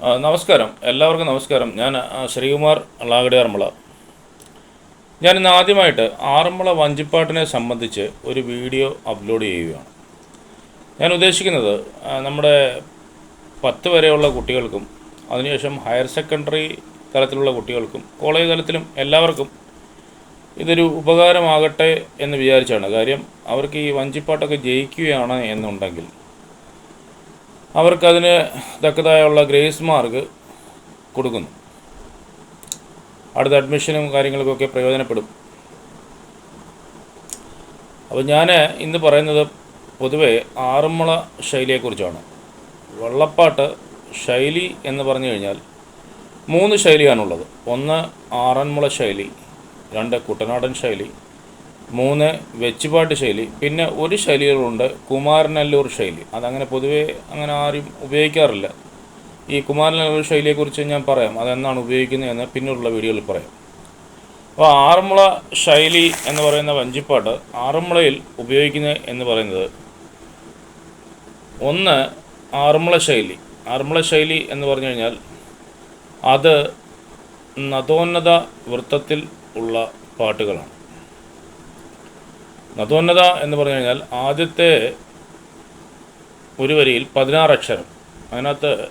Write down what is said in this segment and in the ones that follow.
നമസ്കാരം. എല്ലാവർക്കും നമസ്കാരം. ഞാൻ ശ്രീകുമാർ ലാഗടിയാർമള ഞാൻ ഇന്ന് ആദ്യമായിട്ട് ആറന്മുള വഞ്ചിപ്പാട്ടിനെ സംബന്ധിച്ച് ഒരു വീഡിയോ അപ്ലോഡ് ചെയ്യുകയാണ്. ഞാൻ ഉദ്ദേശിക്കുന്നത് നമ്മുടെ പത്ത് വരെയുള്ള കുട്ടികൾക്കും അതിനുശേഷം ഹയർ സെക്കൻഡറി തലത്തിലുള്ള കുട്ടികൾക്കും കോളേജ് തലത്തിലും എല്ലാവർക്കും ഇതൊരു ഉപകാരമാകട്ടെ എന്ന് വിചാരിച്ചാണ്. കാര്യം അവർക്ക് ഈ വഞ്ചിപ്പാട്ടൊക്കെ ജയിക്കുകയാണ് എന്നുണ്ടെങ്കിൽ അവർക്കതിന് തക്കതായുള്ള ഗ്രേസ് മാർക്ക് കൊടുക്കുന്നു. അടുത്ത അഡ്മിഷനും കാര്യങ്ങൾക്കൊക്കെ പ്രയോജനപ്പെടും. അപ്പോൾ ഞാൻ ഇന്ന് പറയുന്നത് പൊതുവേ ആറന്മുള ശൈലിയെക്കുറിച്ചാണ്. വള്ളപ്പാട്ട് ശൈലി എന്ന് പറഞ്ഞു കഴിഞ്ഞാൽ മൂന്ന് ശൈലിയാണുള്ളത്. ഒന്ന് ആറന്മുള ശൈലി രണ്ട് കുട്ടനാടൻ ശൈലി മൂന്ന് വെച്ചുപാട്ട് ശൈലി. പിന്നെ ഒരു ശൈലികളുണ്ട് കുമാരനല്ലൂർ ശൈലി. അതങ്ങനെ പൊതുവേ അങ്ങനെ ആരും ഉപയോഗിക്കാറില്ല. ഈ കുമാരനല്ലൂർ ശൈലിയെക്കുറിച്ച് ഞാൻ പറയാം അതെന്നാണ് ഉപയോഗിക്കുന്നത് എന്ന് പിന്നീടുള്ള വീഡിയോയിൽ പറയാം. അപ്പോൾ ആറന്മുള ശൈലി എന്ന് പറയുന്ന വഞ്ചിപ്പാട്ട് ആറന്മുളയിൽ ഉപയോഗിക്കുന്നത് എന്ന് പറയുന്നത് ഒന്ന് ആറന്മുള ശൈലി. ആറന്മുള ശൈലി എന്ന് പറഞ്ഞു കഴിഞ്ഞാൽ അത് നദോന്നത വൃത്തത്തിൽ ഉള്ള പാട്ടുകളാണ്. നദോന്നത എന്ന് പറഞ്ഞു കഴിഞ്ഞാൽ ആദ്യത്തെ ഒരു വരിയിൽ പതിനാറ് അക്ഷരം. അതിനകത്ത്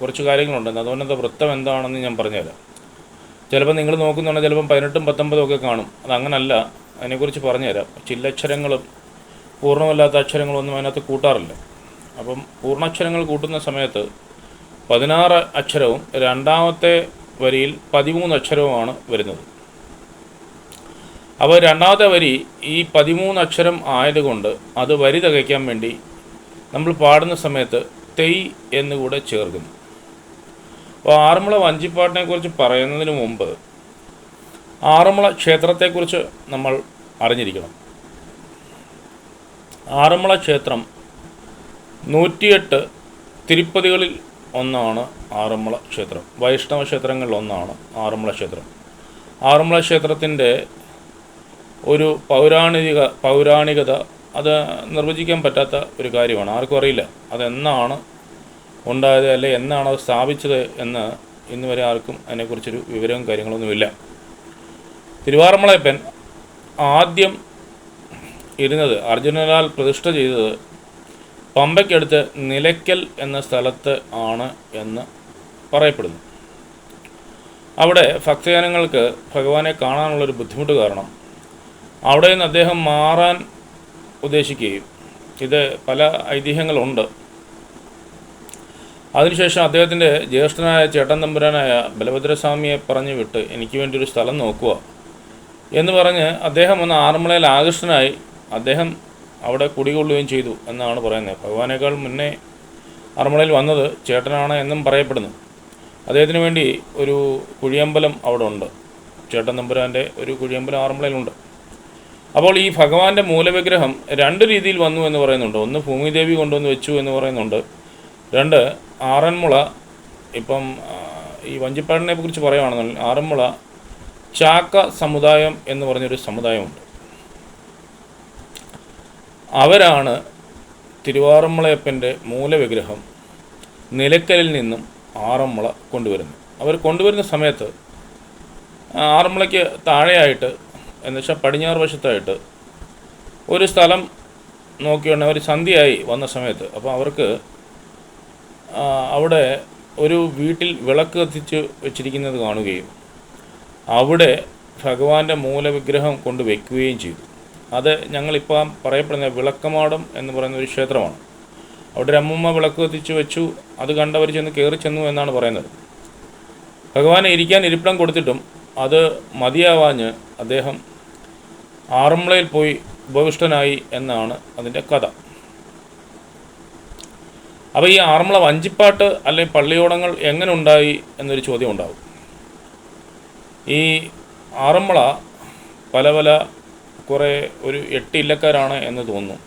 കുറച്ച് കാര്യങ്ങളുണ്ട്. നതോന്നത വൃത്തം എന്താണെന്ന് ഞാൻ പറഞ്ഞുതരാം. ചിലപ്പോൾ നിങ്ങൾ നോക്കുന്നുണ്ടെങ്കിൽ ചിലപ്പം പതിനെട്ടും പത്തൊമ്പതും ഒക്കെ കാണും. അതങ്ങനല്ല അതിനെക്കുറിച്ച് പറഞ്ഞുതരാം. ചില്ലക്ഷരങ്ങളും പൂർണമല്ലാത്ത അക്ഷരങ്ങളൊന്നും അതിനകത്ത് കൂട്ടാറില്ല. അപ്പം പൂർണാക്ഷരങ്ങൾ കൂട്ടുന്ന സമയത്ത് പതിനാറ് അക്ഷരവും രണ്ടാമത്തെ വരിയിൽ പതിമൂന്ന് അക്ഷരവുമാണ് വരുന്നത്. അപ്പോൾ രണ്ടാമത്തെ വരി ഈ പതിമൂന്ന് അക്ഷരം ആയതുകൊണ്ട് അത് വരി തികയ്ക്കാൻ വേണ്ടി നമ്മൾ പാടുന്ന സമയത്ത് തെയ് എന്നുകൂടെ ചേർക്കുന്നു. അപ്പോൾ ആറന്മുള വഞ്ചിപ്പാട്ടിനെ കുറിച്ച് പറയുന്നതിന് മുമ്പ് ആറന്മുള ക്ഷേത്രത്തെക്കുറിച്ച് നമ്മൾ അറിഞ്ഞിരിക്കണം. ആറന്മുള ക്ഷേത്രം നൂറ്റിയെട്ട് തിരുപ്പതികളിൽ ഒന്നാണ് ആറന്മുള ക്ഷേത്രം. വൈഷ്ണവ ക്ഷേത്രങ്ങളിൽ ഒന്നാണ് ആറന്മുള ക്ഷേത്രം. ആറന്മുള ക്ഷേത്രത്തിന്റെ ഒരു പൗരാണിക പൗരാണികത അത് നിർവചിക്കാൻ പറ്റാത്ത ഒരു കാര്യമാണ്. ആർക്കും അറിയില്ല. അതെന്നാണ് ഉണ്ടായത് അല്ലെ എന്നാണ് അത് സ്ഥാപിച്ചത് എന്ന് ഇന്ന് വരെ ആർക്കും അതിനെക്കുറിച്ചൊരു വിവരവും കാര്യങ്ങളൊന്നുമില്ല. തിരുവാറമ്മളയപ്പൻ ആദ്യം ഇരുന്നത് അർജുനനാൽ പ്രതിഷ്ഠ ചെയ്തത് പമ്പയ്ക്കടുത്ത് നിലയ്ക്കൽ എന്ന സ്ഥലത്ത് ആണ് എന്ന് പറയപ്പെടുന്നു. അവിടെ ഭക്തജനങ്ങൾക്ക് ഭഗവാനെ കാണാനുള്ളൊരു ബുദ്ധിമുട്ട് കാരണം അവിടെ നിന്ന് അദ്ദേഹം മാറാൻ ഉദ്ദേശിക്കുകയും ഇത് പല ഐതിഹ്യങ്ങളുണ്ട്. അതിനുശേഷം അദ്ദേഹത്തിന്റെ ജ്യേഷ്ഠനായ ചേട്ടൻ തമ്പുരാനായ ബലഭദ്രസ്വാമിയെ പറഞ്ഞു വിട്ട് എനിക്ക് വേണ്ടി ഒരു സ്ഥലം നോക്കുക എന്ന് പറഞ്ഞ് അദ്ദേഹം ഒന്ന് ആറന്മുളയിൽ ആകൃഷ്ടനായി അദ്ദേഹം അവിടെ കുടികൊള്ളുകയും ചെയ്തു എന്നാണ് പറയുന്നത്. ഭഗവാനേക്കാൾ മുന്നേ ആറന്മുളയിൽ വന്നത് ചേട്ടനാണ് എന്നും പറയപ്പെടുന്നു. അദ്ദേഹത്തിന് വേണ്ടി ഒരു കുഴിയമ്പലം അവിടെ ഉണ്ട്. ചേട്ടൻ തമ്പുരാന്റെ ഒരു കുഴിയമ്പലം ആറന്മുളയിലുണ്ട്. അപ്പോൾ ഈ ഭഗവാന്റെ മൂലവിഗ്രഹം രണ്ട് രീതിയിൽ വന്നു എന്ന് പറയുന്നുണ്ട്. ഒന്ന് ഭൂമിദേവി കൊണ്ടുവന്ന് വെച്ചു എന്ന് പറയുന്നുണ്ട്. രണ്ട് ആറന്മുള ഇപ്പം ഈ വഞ്ചിപ്പാടിനെ കുറിച്ച് പറയുകയാണെന്നുണ്ടെങ്കിൽ ആറന്മുള ചാക്ക സമുദായം എന്ന് പറഞ്ഞൊരു സമുദായമുണ്ട്. അവരാണ് തിരുവാറന്മുളയപ്പന്റെ മൂലവിഗ്രഹം നിലക്കലിൽ നിന്നും ആറന്മുള കൊണ്ടുവരുന്നത്. അവർ കൊണ്ടുവരുന്ന സമയത്ത് ആറന്മുളയ്ക്ക് താഴെയായിട്ട് എന്ന് വെച്ചാൽ പടിഞ്ഞാറ് വശത്തായിട്ട് ഒരു സ്ഥലം നോക്കിയാണ് അവർ സന്ധ്യയായി വന്ന സമയത്ത്. അപ്പോൾ അവർക്ക് അവിടെ ഒരു വീട്ടിൽ വിളക്ക് കത്തിച്ച് വെച്ചിരിക്കുന്നത് കാണുകയും അവിടെ ഭഗവാന്റെ മൂലവിഗ്രഹം കൊണ്ട് വെക്കുകയും ചെയ്തു. അത് ഞങ്ങളിപ്പം പറയപ്പെടുന്ന വിളക്കമാടം എന്ന് പറയുന്ന ഒരു ക്ഷേത്രമാണ്. അവിടെ ഒരു അമ്മൂമ്മ വിളക്ക് കത്തിച്ച് വെച്ചു. അത് കണ്ടവർ ചെന്ന് കയറി ചെന്നു എന്നാണ് പറയുന്നത്. ഭഗവാനെ ഇരിക്കാൻ ഇരിപ്പിടം കൊടുത്തിട്ടും അത് മതിയാവാഞ്ഞ് അദ്ദേഹം ആറന്മുളയിൽ പോയി ഉപവിഷ്ടനായി എന്നാണ് അതിന്റെ കഥ. അപ്പോൾ ഈ ആറന്മുള വഞ്ചിപ്പാട്ട് അല്ലെങ്കിൽ പള്ളിയോടങ്ങൾ എങ്ങനെ ഉണ്ടായി എന്നൊരു ചോദ്യം ഉണ്ടാവും. ഈ ആറന്മുള പല പല കുറേ ഒരു എട്ട് ഇല്ലക്കാരാണ് എന്ന് തോന്നുന്നു.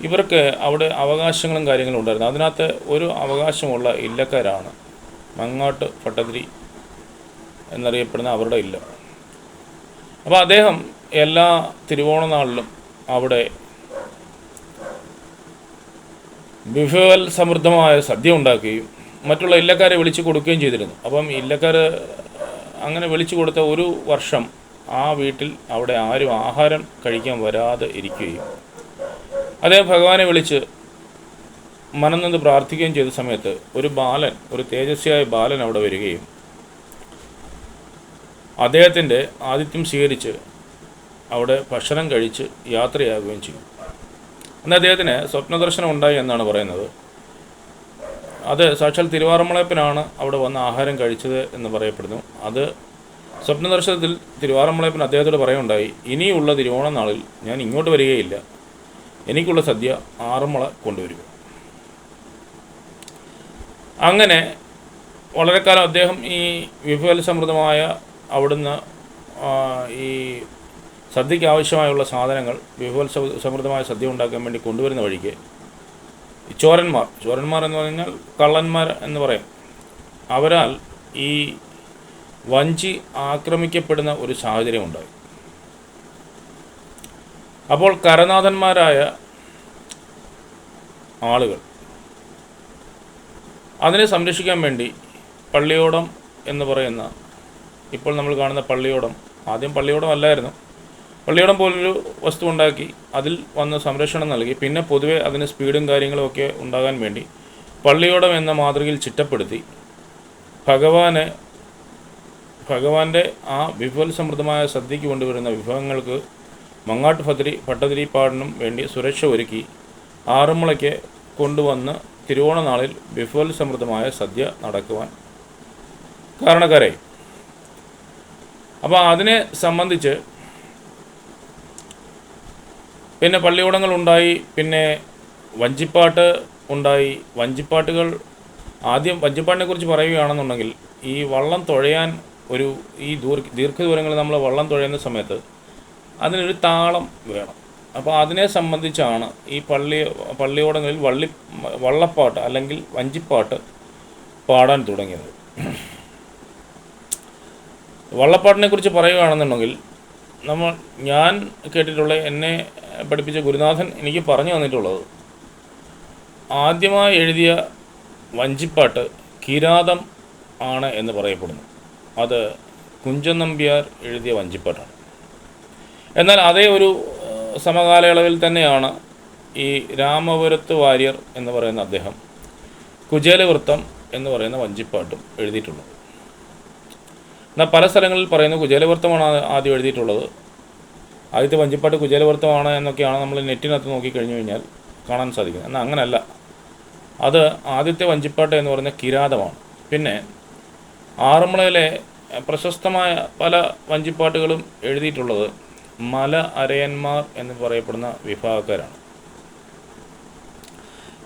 ഇവർക്ക് അവിടെ അവകാശങ്ങളും കാര്യങ്ങളും ഉണ്ടായിരുന്നു. അതിനകത്ത് ഒരു അവകാശമുള്ള ഇല്ലക്കാരാണ് മങ്ങാട്ട് ഭട്ടതിരി എന്നറിയപ്പെടുന്ന അവരുടെ ഇല്ല. അപ്പോൾ അദ്ദേഹം എല്ലാ തിരുവോണനാളിലും അവിടെ വിഭവൽ സമൃദ്ധമായ സദ്യ ഉണ്ടാക്കുകയും മറ്റുള്ള ഇല്ലക്കാരെ വിളിച്ചു കൊടുക്കുകയും ചെയ്തിരുന്നു. അപ്പം ഇല്ലക്കാർ അങ്ങനെ വിളിച്ചു കൊടുത്ത ഒരു വർഷം ആ വീട്ടിൽ അവിടെ ആരും ആഹാരം കഴിക്കാൻ വരാതെ ഇരിക്കുകയും അദ്ദേഹം ഭഗവാനെ വിളിച്ച് മനം നിന്ന് പ്രാർത്ഥിക്കുകയും ചെയ്ത സമയത്ത് ഒരു ബാലൻ ഒരു തേജസ്വിയായ ബാലൻ അവിടെ വരികയും അദ്ദേഹത്തിന്റെ ആതിഥ്യം സ്വീകരിച്ച് അവിടെ ഭക്ഷണം കഴിച്ച് യാത്രയാകുകയും ചെയ്യും. അന്ന് അദ്ദേഹത്തിന് സ്വപ്നദർശനം ഉണ്ടായി എന്നാണ് പറയുന്നത്. അത് സാക്ഷാൽ തിരുവാറമ്മളയപ്പനാണ് അവിടെ വന്ന് ആഹാരം കഴിച്ചത് എന്ന് പറയപ്പെടുന്നു. അത് സ്വപ്നദർശനത്തിൽ തിരുവാറമ്മളയപ്പൻ അദ്ദേഹത്തോട് പറയുണ്ടായി ഇനിയുള്ള തിരുവോണ നാളിൽ ഞാൻ ഇങ്ങോട്ട് വരികയില്ല. എനിക്കുള്ള സദ്യ ആറന്മുള കൊണ്ടുവരിക. അങ്ങനെ വളരെക്കാലം കാലം അദ്ദേഹം ഈ വിഭവ സമൃദ്ധമായ അവിടുന്ന് ഈ സദ്യയ്ക്ക് ആവശ്യമായുള്ള സാധനങ്ങൾ വിഭവോത്സവ സമൃദ്ധമായ സദ്യ ഉണ്ടാക്കാൻ വേണ്ടി കൊണ്ടുവരുന്ന വഴിക്ക് ചോരന്മാർ ചോരന്മാർ എന്ന് പറഞ്ഞാൽ കള്ളന്മാർ എന്ന് പറയാം. അവരാൽ ഈ വഞ്ചി ആക്രമിക്കപ്പെടുന്ന ഒരു സാഹചര്യം ഉണ്ടായി. അപ്പോൾ കരനാഥന്മാരായ ആളുകൾ അതിനെ സംരക്ഷിക്കാൻ വേണ്ടി പള്ളിയോടം എന്ന് പറയുന്ന ഇപ്പോൾ നമ്മൾ കാണുന്ന പള്ളിയോടം ആദ്യം പള്ളിയോടം അല്ലായിരുന്നു. പള്ളിയോടം പോലൊരു വസ്തു ഉണ്ടാക്കി അതിൽ വന്ന് സംരക്ഷണം നൽകി. പിന്നെ പൊതുവെ അതിന് സ്പീഡും കാര്യങ്ങളും ഒക്കെ ഉണ്ടാകാൻ വേണ്ടി പള്ളിയോടം എന്ന മാതൃകയിൽ ചിട്ടപ്പെടുത്തി ഭഗവാനെ ഭഗവാന്റെ ആ വിഭവൽ സമൃദ്ധമായ സദ്യയ്ക്ക് കൊണ്ടുവരുന്ന വിഭവങ്ങൾക്ക് മങ്ങാട്ട് ഭദ്രി ഭട്ടതിരിപ്പാടിനും വേണ്ടി സുരക്ഷ ഒരുക്കി ആറന്മുളയ്ക്ക് കൊണ്ടുവന്ന് തിരുവോണ നാളിൽ വിഭവൽ സമൃദ്ധമായ സദ്യ നടക്കുവാൻ കാരണക്കാരായി. അപ്പോൾ അതിനെ സംബന്ധിച്ച് പിന്നെ പള്ളിയോടങ്ങൾ ഉണ്ടായി പിന്നെ വഞ്ചിപ്പാട്ട് ഉണ്ടായി. വഞ്ചിപ്പാട്ടുകൾ ആദ്യം വഞ്ചിപ്പാട്ടിനെ കുറിച്ച് പറയുകയാണെന്നുണ്ടെങ്കിൽ ഈ വള്ളം തുഴയാൻ ഒരു ഈ ദൂർ ദീർഘദൂരങ്ങളിൽ നമ്മൾ വള്ളം തുഴയുന്ന സമയത്ത് അതിനൊരു താളം വേണം. അപ്പോൾ അതിനെ സംബന്ധിച്ചാണ് ഈ പള്ളി പള്ളിയോടങ്ങളിൽ വള്ളി വള്ളപ്പാട്ട് അല്ലെങ്കിൽ വഞ്ചിപ്പാട്ട് പാടാൻ തുടങ്ങിയത്. വള്ളപ്പാട്ടിനെ കുറിച്ച് പറയുകയാണെന്നുണ്ടെങ്കിൽ നമ്മൾ ഞാൻ കേട്ടിട്ടുള്ള എന്നെ പഠിപ്പിച്ച ഗുരുനാഥൻ എനിക്ക് പറഞ്ഞു തന്നിട്ടുള്ളത്. ആദ്യമായി എഴുതിയ വഞ്ചിപ്പാട്ട് കിരാതം ആണ് എന്ന് പറയപ്പെടുന്നു. അത് കുഞ്ചൻ നമ്പ്യാർ എഴുതിയ വഞ്ചിപ്പാട്ടാണ്. എന്നാൽ അതേ ഒരു സമകാലയളവിൽ തന്നെയാണ് ഈ രാമപുരത്ത് വാര്യർ എന്ന് പറയുന്ന അദ്ദേഹം കുചേലവൃത്തം എന്ന് പറയുന്ന വഞ്ചിപ്പാട്ടും എഴുതിയിട്ടുള്ളത്. എന്നാൽ പല സ്ഥലങ്ങളിൽ പറയുന്നു കുചേലവൃത്തമാണ് ആദ്യം എഴുതിയിട്ടുള്ളത്. ആദ്യത്തെ വഞ്ചിപ്പാട്ട് കുചേലവൃത്തമാണ് എന്നൊക്കെയാണ് നമ്മൾ നെറ്റിനകത്ത് നോക്കിക്കഴിഞ്ഞു കഴിഞ്ഞാൽ കാണാൻ സാധിക്കുന്നത്. എന്നാൽ അങ്ങനല്ല. അത് ആദ്യത്തെ വഞ്ചിപ്പാട്ട് എന്ന് പറയുന്ന കിരാതമാണ്. പിന്നെ ആറന്മുളയിലെ പ്രശസ്തമായ പല വഞ്ചിപ്പാട്ടുകളും എഴുതിയിട്ടുള്ളത് മല അരയന്മാർ എന്ന് പറയപ്പെടുന്ന വിഭാഗക്കാരാണ്.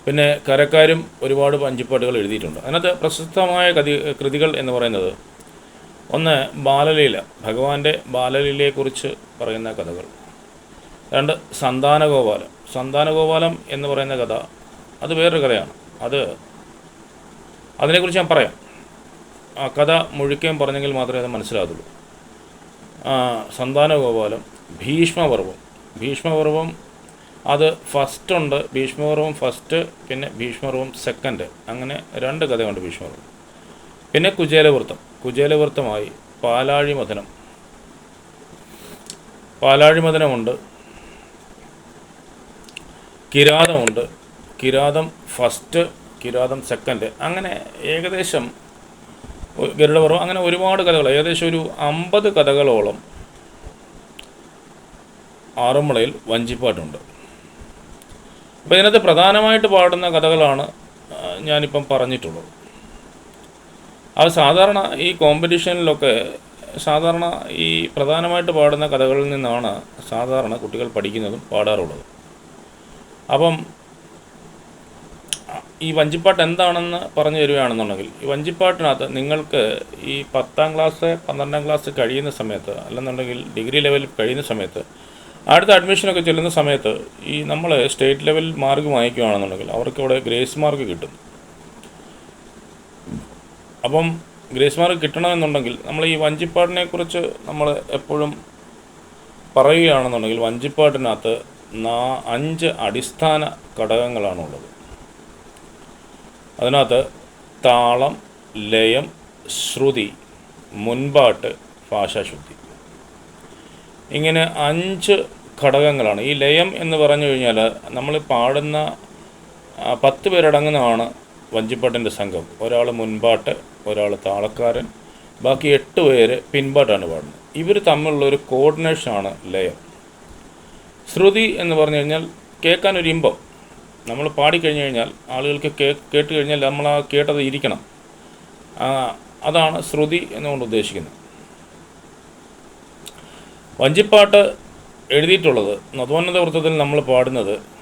പിന്നെ കരക്കാരും ഒരുപാട് വഞ്ചിപ്പാട്ടുകൾ എഴുതിയിട്ടുണ്ട്. അതിനകത്ത് പ്രശസ്തമായ കതി കൃതികൾ എന്ന് പറയുന്നത് ഒന്ന് ബാലലീല. ഭഗവാന്റെ ബാലലീലയെക്കുറിച്ച് പറയുന്ന കഥകൾ. രണ്ട് സന്താനഗോപാലം. സന്താനഗോപാലം എന്ന് പറയുന്ന കഥ അത് വേറൊരു കഥയാണ്. അത് അതിനെക്കുറിച്ച് ഞാൻ പറയാം. ആ കഥ മുഴുക്കയും പറഞ്ഞെങ്കിൽ മാത്രമേ അത് മനസ്സിലാകത്തുള്ളൂ. സന്താനഗോപാലം ഭീഷ്മപർവം ഭീഷ്മപർവം അത് ഫസ്റ്റ് ഉണ്ട് ഭീഷ്മപർവം ഫസ്റ്റ് പിന്നെ ഭീഷ്മപർവം സെക്കൻഡ്. അങ്ങനെ രണ്ട് കഥയുണ്ട് ഭീഷ്മപർവം പിന്നെ കുചേലവൃത്തം കുചേലവൃത്തമായി പാലാഴി മഥനം പാലാഴി മഥനമുണ്ട് കിരാതമുണ്ട്. കിരാതം ഫസ്റ്റ് കിരാതം സെക്കൻഡ് അങ്ങനെ ഏകദേശം ഗരുഡപർവം അങ്ങനെ ഒരുപാട് കഥകൾ. ഏകദേശം ഒരു അമ്പത് കഥകളോളം ആറന്മുളയിൽ വഞ്ചിപ്പാട്ടുണ്ട്. അപ്പോൾ ഇതിനകത്ത് പ്രധാനമായിട്ട് പാടുന്ന കഥകളാണ് ഞാനിപ്പം പറഞ്ഞിട്ടുള്ളത്. അത് സാധാരണ ഈ കോമ്പറ്റീഷനിലൊക്കെ സാധാരണ ഈ പ്രധാനമായിട്ട് പാടുന്ന കഥകളിൽ നിന്നാണ് സാധാരണ കുട്ടികൾ പഠിക്കുന്നതും പാടാറുള്ളത്. അപ്പം ഈ വഞ്ചിപ്പാട്ട് എന്താണെന്ന് പറഞ്ഞു തരികയാണെന്നുണ്ടെങ്കിൽ ഈ വഞ്ചിപ്പാട്ടിനകത്ത് നിങ്ങൾക്ക് ഈ പത്താം ക്ലാസ് പന്ത്രണ്ടാം ക്ലാസ് കഴിയുന്ന സമയത്ത് അല്ലെന്നുണ്ടെങ്കിൽ ഡിഗ്രി ലെവലിൽ കഴിയുന്ന സമയത്ത് അടുത്ത അഡ്മിഷനൊക്കെ ചെല്ലുന്ന സമയത്ത് ഈ നമ്മൾ സ്റ്റേറ്റ് ലെവൽ മാർക്ക് വാങ്ങിക്കുകയാണെന്നുണ്ടെങ്കിൽ അവർക്ക് അവിടെ ഗ്രേസ് മാർക്ക് കിട്ടും. അപ്പം ഗ്രേസ് മാർക്ക് കിട്ടണമെന്നുണ്ടെങ്കിൽ നമ്മൾ ഈ വഞ്ചിപ്പാട്ടിനെക്കുറിച്ച് നമ്മൾ എപ്പോഴും പറയുകയാണെന്നുണ്ടെങ്കിൽ വഞ്ചിപ്പാട്ടിനകത്ത് നാ അഞ്ച് അടിസ്ഥാന ഘടകങ്ങളാണുള്ളത്. അതിനകത്ത് താളം ലയം ശ്രുതി മുൻപാട്ട് ഭാഷാശുദ്ധി. ഇങ്ങനെ അഞ്ച് ഘടകങ്ങളാണ്. ഈ ലയം എന്ന് പറഞ്ഞു കഴിഞ്ഞാൽ നമ്മൾ പാടുന്ന പത്ത് പേരടങ്ങുന്നതാണ് വഞ്ചിപ്പാട്ടിന്റെ സംഘം. ഒരാൾ മുൻപാട്ട് ഒരാൾ താളക്കാരൻ. ബാക്കി എട്ട് പേര് പിൻപാട്ടാണ് പാടുന്നത്. ഇവർ തമ്മിലുള്ള ഒരു കോർഡിനേഷനാണ് ലയം. ശ്രുതി എന്ന് പറഞ്ഞു കഴിഞ്ഞാൽ കേൾക്കാൻ ഒരു ഇമ്പം. നമ്മൾ പാടിക്കഴിഞ്ഞ് കഴിഞ്ഞാൽ ആളുകൾക്ക് കേ കേട്ട് കഴിഞ്ഞാൽ നമ്മൾ ആ കേട്ടത് ഇരിക്കണം. അതാണ് ശ്രുതി എന്നുകൊണ്ട് ഉദ്ദേശിക്കുന്നത്. വഞ്ചിപ്പാട്ട് എഴുതിയിട്ടുള്ളത് നദോന്നത വൃത്തത്തിൽ നമ്മൾ പാടുന്നത്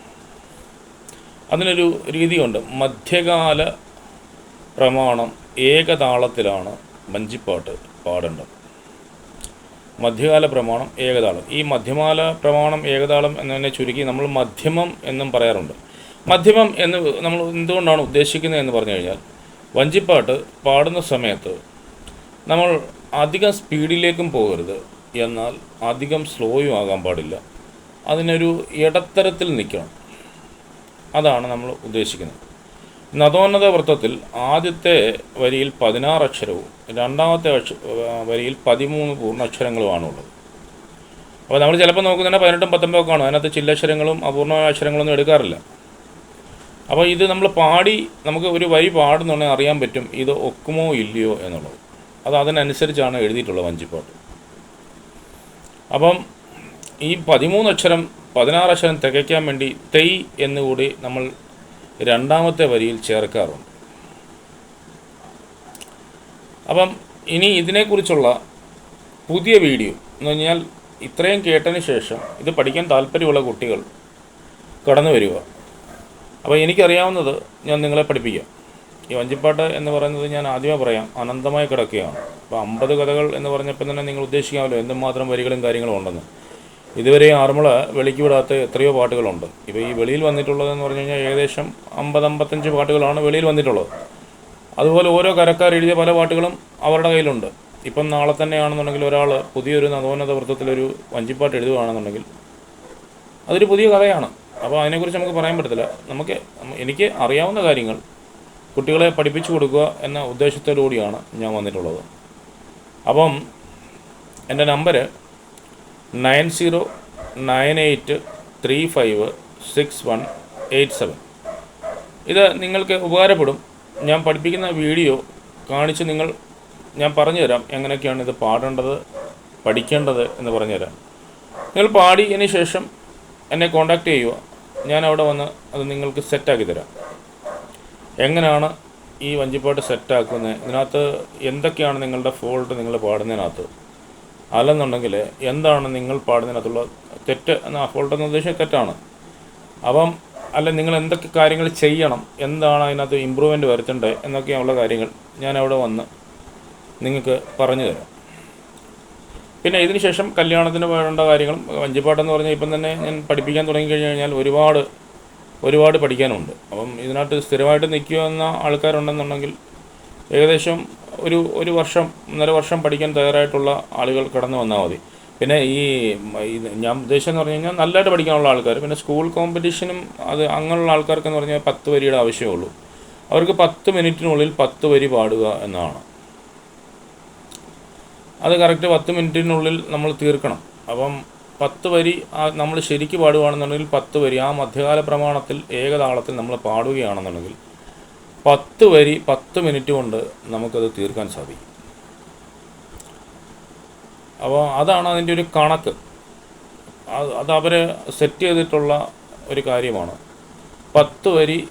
അതിനൊരു രീതിയുണ്ട്. മധ്യകാല പ്രമാണം ഏകതാളത്തിലാണ് മഞ്ചിപ്പാട്ട് പാടേണ്ടത്. മധ്യകാല പ്രമാണം ഏകതാളം. ഈ മധ്യമാല പ്രമാണം ഏകതാളം എന്നതിനെ ചുരുക്കി നമ്മൾ മധ്യമം എന്നും പറയാറുണ്ട്. മധ്യമം എന്ന് നമ്മൾ എന്തുകൊണ്ടാണ് ഉദ്ദേശിക്കുന്നത് എന്ന് പറഞ്ഞു കഴിഞ്ഞാൽ വഞ്ചിപ്പാട്ട് പാടുന്ന സമയത്ത് നമ്മൾ അധികം സ്പീഡിലേക്കും പോകരുത്. എന്നാൽ അധികം സ്ലോയും ആകാൻ പാടില്ല. അതിനൊരു ഇടത്തരത്തിൽ നിൽക്കണം. അതാണ് നമ്മൾ ഉദ്ദേശിക്കുന്നത്. നദോന്നത വൃത്തത്തിൽ ആദ്യത്തെ വരിയിൽ പതിനാറ് അക്ഷരവും രണ്ടാമത്തെ വരിയിൽ പതിമൂന്ന് പൂർണക്ഷരങ്ങളുമാണുള്ളത്. അപ്പോൾ നമ്മൾ ചിലപ്പോൾ നോക്കുന്നുണ്ടെങ്കിൽ പതിനെട്ടും പത്തൊമ്പതും കാണും. അതിനകത്ത് ചില്ലക്ഷരങ്ങളും അപൂർണമായ അക്ഷരങ്ങളൊന്നും എടുക്കാറില്ല. അപ്പോൾ ഇത് നമ്മൾ പാടി നമുക്ക് ഒരു വരി പാടുന്നുണ്ടെങ്കിൽ അറിയാൻ പറ്റും ഇത് ഒക്കുമോ ഇല്ലയോ എന്നുള്ളത്. അത് അതിനനുസരിച്ചാണ് എഴുതിയിട്ടുള്ളത് വഞ്ചിപ്പാട്ട്. അപ്പം ഈ പതിമൂന്ന് അക്ഷരം പതിനാറ് അക്ഷരം തികയ്ക്കാൻ വേണ്ടി തെയ് എന്നുകൂടി നമ്മൾ രണ്ടാമത്തെ വരിയിൽ ചേർക്കാറുണ്ട്. അപ്പം ഇനി ഇതിനെക്കുറിച്ചുള്ള പുതിയ വീഡിയോ എന്ന് പറഞ്ഞാൽ ഇത്രയും കേട്ടതിന് ശേഷം ഇത് പഠിക്കാൻ താല്പര്യമുള്ള കുട്ടികൾ കടന്നു വരിക. അപ്പോൾ എനിക്കറിയാവുന്നത് ഞാൻ നിങ്ങളെ പഠിപ്പിക്കാം. ഈ വഞ്ചിപ്പാട്ട് എന്ന് പറയുന്നത് ഞാൻ ആദ്യമേ പറയാം. അനന്തമായി കിടക്കുകയാണ്. അപ്പോൾ അമ്പത് കഥകൾ എന്ന് പറഞ്ഞപ്പോൾ തന്നെ നിങ്ങൾ ഉദ്ദേശിക്കാമല്ലോ എന്തുമാത്രം വരികളും കാര്യങ്ങളും ഉണ്ടെന്ന്. ഇതുവരെ ആറന്മുള വെളിക്ക് വിടാത്ത എത്രയോ പാട്ടുകളുണ്ട്. ഇപ്പോൾ ഈ വെളിയിൽ വന്നിട്ടുള്ളതെന്ന് പറഞ്ഞു കഴിഞ്ഞാൽ ഏകദേശം അമ്പത് അമ്പത്തഞ്ച് പാട്ടുകളാണ് വെളിയിൽ വന്നിട്ടുള്ളത്. അതുപോലെ ഓരോ കരക്കാർ എഴുതിയ പല പാട്ടുകളും അവരുടെ കയ്യിലുണ്ട്. ഇപ്പം നാളെ തന്നെയാണെന്നുണ്ടെങ്കിൽ ഒരാൾ പുതിയൊരു നവോന്നത വൃത്തത്തിലൊരു വഞ്ചിപ്പാട്ട് എഴുതുകയാണെന്നുണ്ടെങ്കിൽ അതൊരു പുതിയ കഥയാണ്. അപ്പോൾ അതിനെക്കുറിച്ച് നമുക്ക് പറയാൻ പറ്റത്തില്ല. നമുക്ക് എനിക്ക് അറിയാവുന്ന കാര്യങ്ങൾ കുട്ടികളെ പഠിപ്പിച്ചു കൊടുക്കുക എന്ന ഉദ്ദേശത്തോടുകൂടിയാണ് ഞാൻ വന്നിട്ടുള്ളത്. അപ്പം എന്റെ number nine zero nine eight three five six one eight seven. ഇത് നിങ്ങൾക്ക് ഉപകാരപ്പെടും. ഞാൻ പഠിപ്പിക്കുന്ന വീഡിയോ കാണിച്ച് നിങ്ങൾ ഞാൻ പറഞ്ഞു തരാം എങ്ങനെയൊക്കെയാണ് ഇത് പാടേണ്ടത് പഠിക്കേണ്ടത് എന്ന് പറഞ്ഞു തരാം നിങ്ങൾ പാടിയതിന് ശേഷം എന്നെ കോണ്ടാക്ട് ചെയ്യുക. ഞാൻ അവിടെ വന്ന് അത് നിങ്ങൾക്ക് സെറ്റാക്കി തരാം. എങ്ങനെയാണ് ഈ വഞ്ചിപ്പാട്ട് സെറ്റാക്കുന്നത് ഇതിനകത്ത് എന്തൊക്കെയാണ് നിങ്ങളുടെ ഫോൾട്ട് നിങ്ങൾ പാടുന്നതിനകത്ത്? അല്ലെന്നുണ്ടെങ്കിൽ എന്താണ് നിങ്ങൾ പാടുന്നതിനകത്തുള്ള തെറ്റ് എന്ന ഫോൾട്ട് എന്ന ഉദ്ദേശം തെറ്റാണ്. അപ്പം അല്ല നിങ്ങൾ എന്തൊക്കെ കാര്യങ്ങൾ ചെയ്യണം എന്താണ് അതിനകത്ത് ഇമ്പ്രൂവ്മെന്റ് വരുത്തേണ്ടത് എന്നൊക്കെയുള്ള കാര്യങ്ങൾ ഞാൻ അവിടെ വന്ന് നിങ്ങൾക്ക് പറഞ്ഞു തരാം. പിന്നെ ഇതിന് ശേഷം കല്യാണത്തിന് വേണ്ട കാര്യങ്ങളും വഞ്ചിപ്പാട്ടെന്ന് പറഞ്ഞാൽ ഇപ്പം തന്നെ ഞാൻ പഠിപ്പിക്കാൻ തുടങ്ങി കഴിഞ്ഞ് കഴിഞ്ഞാൽ ഒരുപാട് ഒരുപാട് പഠിക്കാനുണ്ട്. അപ്പം ഇതിനകത്ത് സ്ഥിരമായിട്ട് നിൽക്കുമെന്ന ആൾക്കാരുണ്ടെന്നുണ്ടെങ്കിൽ ഏകദേശം ഒരു ഒരു വർഷം ഒന്നര വർഷം പഠിക്കാൻ തയ്യാറായിട്ടുള്ള ആളുകൾ കടന്നു വന്നാൽ മതി. പിന്നെ ഈ ഞാൻ ഉദ്ദേശം എന്ന് പറഞ്ഞു കഴിഞ്ഞാൽ നല്ലതായിട്ട് പഠിക്കാനുള്ള ആൾക്കാർ. പിന്നെ സ്കൂൾ കോമ്പറ്റീഷനും അത് അങ്ങനെയുള്ള ആൾക്കാർക്കെന്ന് പറഞ്ഞാൽ പത്ത് വരിയുടെ ആവശ്യമേ ഉള്ളൂ. അവർക്ക് പത്ത് മിനിറ്റിനുള്ളിൽ പത്ത് വരി പാടുക എന്നാണ് അത് കറക്റ്റ് പത്ത് മിനിറ്റിനുള്ളിൽ നമ്മൾ തീർക്കണം. അപ്പം പത്ത് വരി നമ്മൾ ശരിക്ക് പാടുകയാണെന്നുണ്ടെങ്കിൽ പത്ത് വരി ആ മധ്യകാല പ്രമാണത്തിൽ ഏകതാളത്തിൽ നമ്മൾ പാടുകയാണെന്നുണ്ടെങ്കിൽ പത്ത് വരി പത്ത് മിനിറ്റ് കൊണ്ട് നമുക്കത് തീർക്കാൻ സാധിക്കും. അപ്പോൾ അതാണ് അതിന്റെ ഒരു കണക്ക്. അത് അവർ സെറ്റ് ചെയ്തിട്ടുള്ള ഒരു കാര്യമാണ്. പത്ത് വരി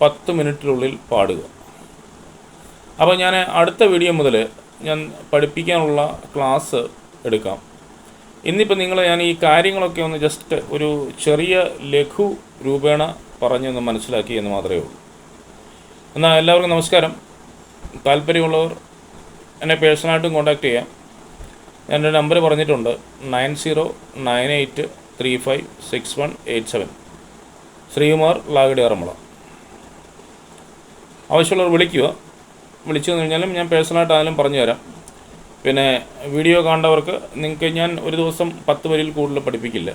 പത്ത് മിനിറ്റിനുള്ളിൽ പാടുക. അപ്പോൾ ഞാൻ അടുത്ത വീഡിയോ മുതൽ ഞാൻ പഠിപ്പിക്കാനുള്ള ക്ലാസ് എടുക്കാം. ഇന്നിപ്പോൾ നിങ്ങൾ ഞാൻ ഈ കാര്യങ്ങളൊക്കെ ഒന്ന് ജസ്റ്റ് ഒരു ചെറിയ ലഘു രൂപേണ പറഞ്ഞൊന്ന് മനസ്സിലാക്കി എന്ന് മാത്രമേ ഉള്ളൂ. എന്നാൽ എല്ലാവർക്കും നമസ്കാരം. താല്പര്യമുള്ളവർ എന്നെ പേഴ്സണലായിട്ടും കോൺടാക്റ്റ് ചെയ്യാം. എന്റെ നമ്പർ പറഞ്ഞിട്ടുണ്ട്. Nine zero nine eight three five six one eight seven. Sreekumar ലാഗടി Aranmula. ആവശ്യമുള്ളവർ വിളിക്കുക. വിളിച്ചു കഴിഞ്ഞാലും ഞാൻ പേഴ്സണലായിട്ട് ആയാലും പറഞ്ഞു തരാം പിന്നെ വീഡിയോ കാണേണ്ടവർക്ക് നിങ്ങൾക്ക് ഞാൻ ഒരു ദിവസം പത്ത് വരിയിൽ കൂടുതൽ പഠിപ്പിക്കില്ല.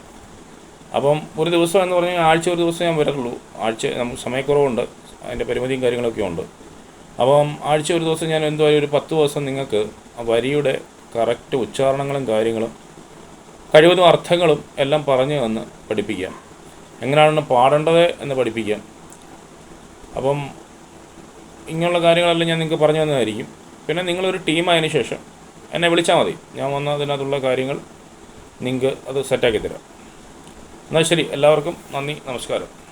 അപ്പം ഒരു ദിവസം എന്ന് പറഞ്ഞാൽ ആഴ്ച ഒരു ദിവസം ഞാൻ വരത്തുള്ളൂ ആഴ്ച നമുക്ക് സമയക്കുറവുണ്ട്. അതിന്റെ പരിമിതിയും കാര്യങ്ങളൊക്കെ ഉണ്ട്. അപ്പം ആഴ്ച ഒരു ദിവസം ഞാൻ എന്തായാലും ഒരു പത്ത് ദിവസം നിങ്ങൾക്ക് വരിയുടെ കറക്റ്റ് ഉച്ചാരണങ്ങളും കാര്യങ്ങളും കഴിവതും അർത്ഥങ്ങളും എല്ലാം പറഞ്ഞു തന്ന് പഠിപ്പിക്കാം. എങ്ങനെയാണ് പാടേണ്ടത് എന്ന് പഠിപ്പിക്കാം. അപ്പം ഇങ്ങനെയുള്ള കാര്യങ്ങളെല്ലാം ഞാൻ നിങ്ങൾക്ക് പറഞ്ഞു തന്നതായിരിക്കും. പിന്നെ നിങ്ങളൊരു ടീമായതിനു ശേഷം എന്നെ വിളിച്ചാൽ മതി. ഞാൻ വന്ന് അതിനകത്തുള്ള കാര്യങ്ങൾ നിങ്ങൾക്ക് അത് സെറ്റാക്കി തരാം. എന്നാൽ ശരി എല്ലാവർക്കും നന്ദി നമസ്കാരം.